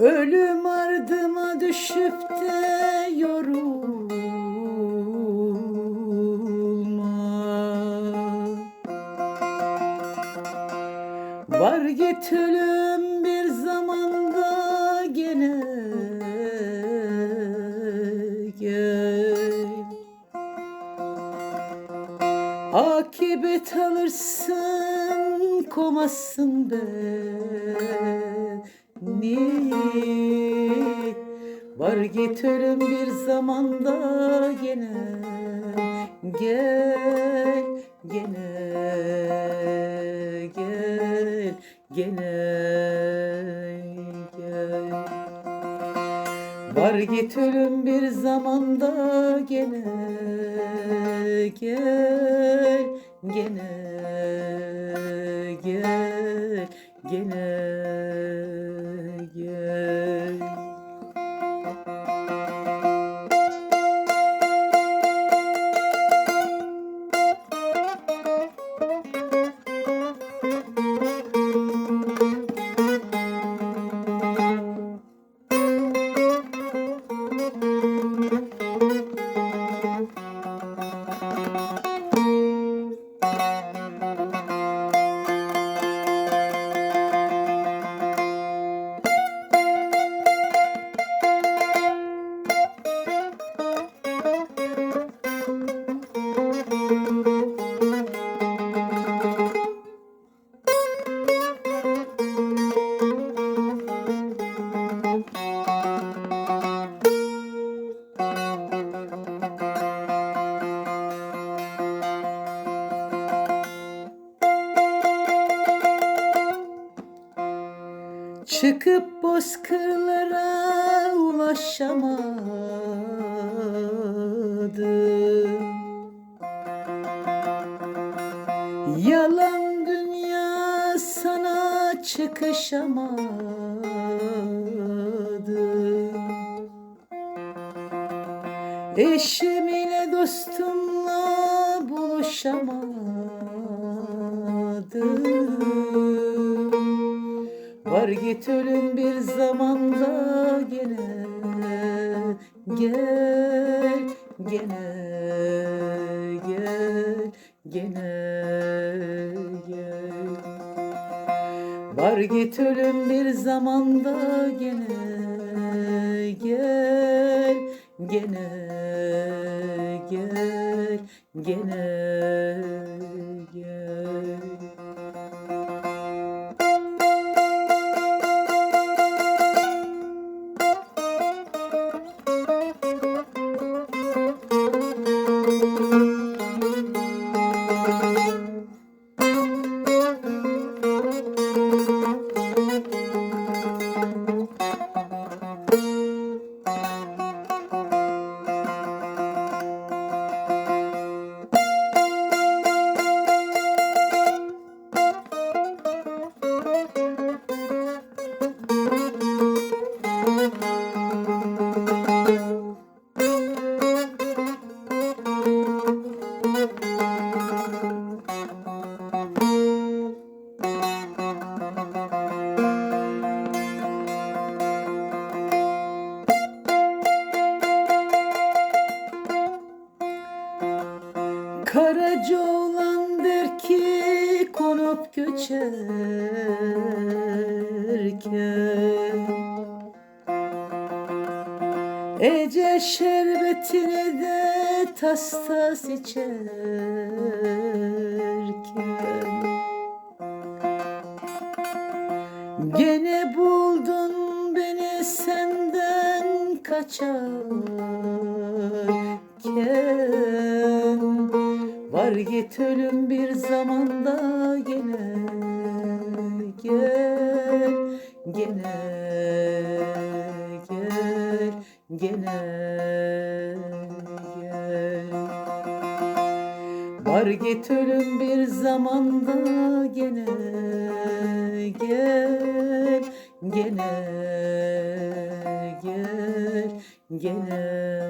Ölüm ardıma düşüp de yorulma Var git ölüm bir zamanda gene gel. Akibet alırsın komazsın beni Var git ölüm bir zamanda gene Gel gene gene gel Var git ölüm bir zamanda gene gel gene Çıkıp bozkırlara ulaşamadım. Yalan dünya sana çıkışamadım. Eşim ile dostumla buluşamadım Var git ölüm bir zamanda gene. Gel gene gel gene gel. Var git ölüm bir zamanda gene. Gel gene gel gene gel göçerken Ece şerbetini de tas tas içerken Gene buldun beni senden kaçarken Var git ölüm bir zamanda gene gül gene gül gene gül Var git ölüm bir zamanda gene gel gene gel gene